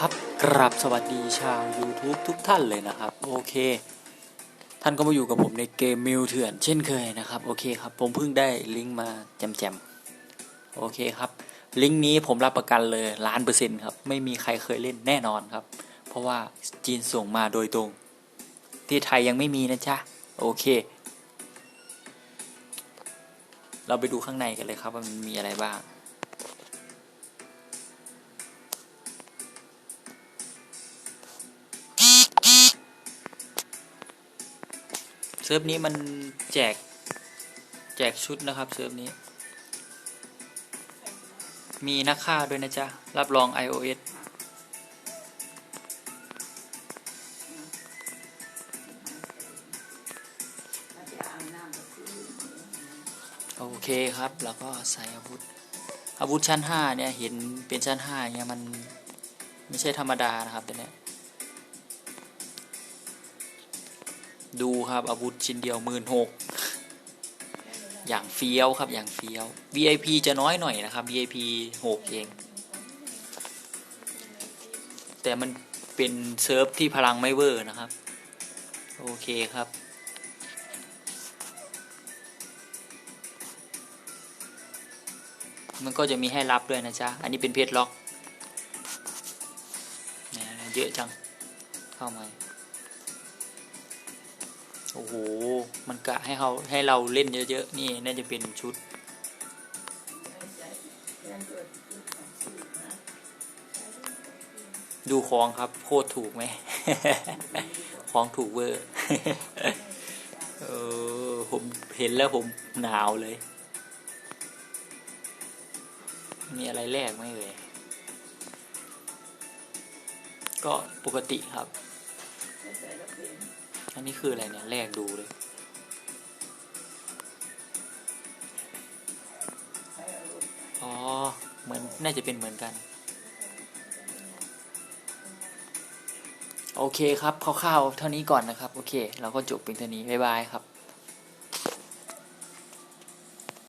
ครับกราบสวัสดีชาว YouTube ทุกท่านเลยนะครับ โอเค ท่านก็มาอยู่กับผมในเกมมิวเถื่อนเช่นเคยนะครับ โอเคครับ ผมเพิ่งได้ลิงก์มาแจมๆ โอเคครับ ลิงก์นี้ผมรับประกันเลยล้านเปอร์เซ็นต์ครับ ไม่มีใครเคยเล่นแน่นอนครับ เพราะว่าจีนส่งมาโดยตรง ที่ไทยยังไม่มีนะจ๊ะ โอเค เราไปดูข้างในกันเลยครับว่ามันมีอะไรบ้าง เซิร์ฟนี้มันแจกแจกชุดนะครับเซิร์ฟนี้ มีนักฆ่าด้วยนะจ๊ะ รับรอง iOS โอเคครับ แล้วก็ใส่อาวุธ อาวุธชั้น 5 เนี่ย เห็นเป็นชั้น 5 เนี่ย มันไม่ใช่ธรรมดานะครับตัวเนี้ย ดูครับอาวุธชิ้นเดียวหมื่นหกอย่างเฟี้ยวครับอย่างเฟี้ยว VIP จะน้อยหน่อยนะครับ VIP หกเอง แต่มันเป็นเซิร์ฟที่พลังไม่เวอร์นะครับ โอเคครับมันก็จะมีให้รับด้วยนะจ๊ะ อันนี้เป็นเพจล็อกเนี่ยเยอะจัง เข้ามา โอ้โห มันกะให้เขาให้เราเล่นเยอะๆ นี่น่าจะเป็นชุด ดูคลองครับ โคตรถูกไหมคลองถูกเวอร์เออผมเห็นแล้วผมหนาวเลย มีอะไรแลกไหมเอ่ยก็ปกติครับ อันนี้คืออะไรเนี่ยแลกดูเลยอ๋อเหมือนน่าจะเป็นเหมือนกัน โอเคครับคร่าวๆเท่านี้ก่อนนะครับ โอเค เราก็จบเป็นเท่านี้บ๊ายบายครับ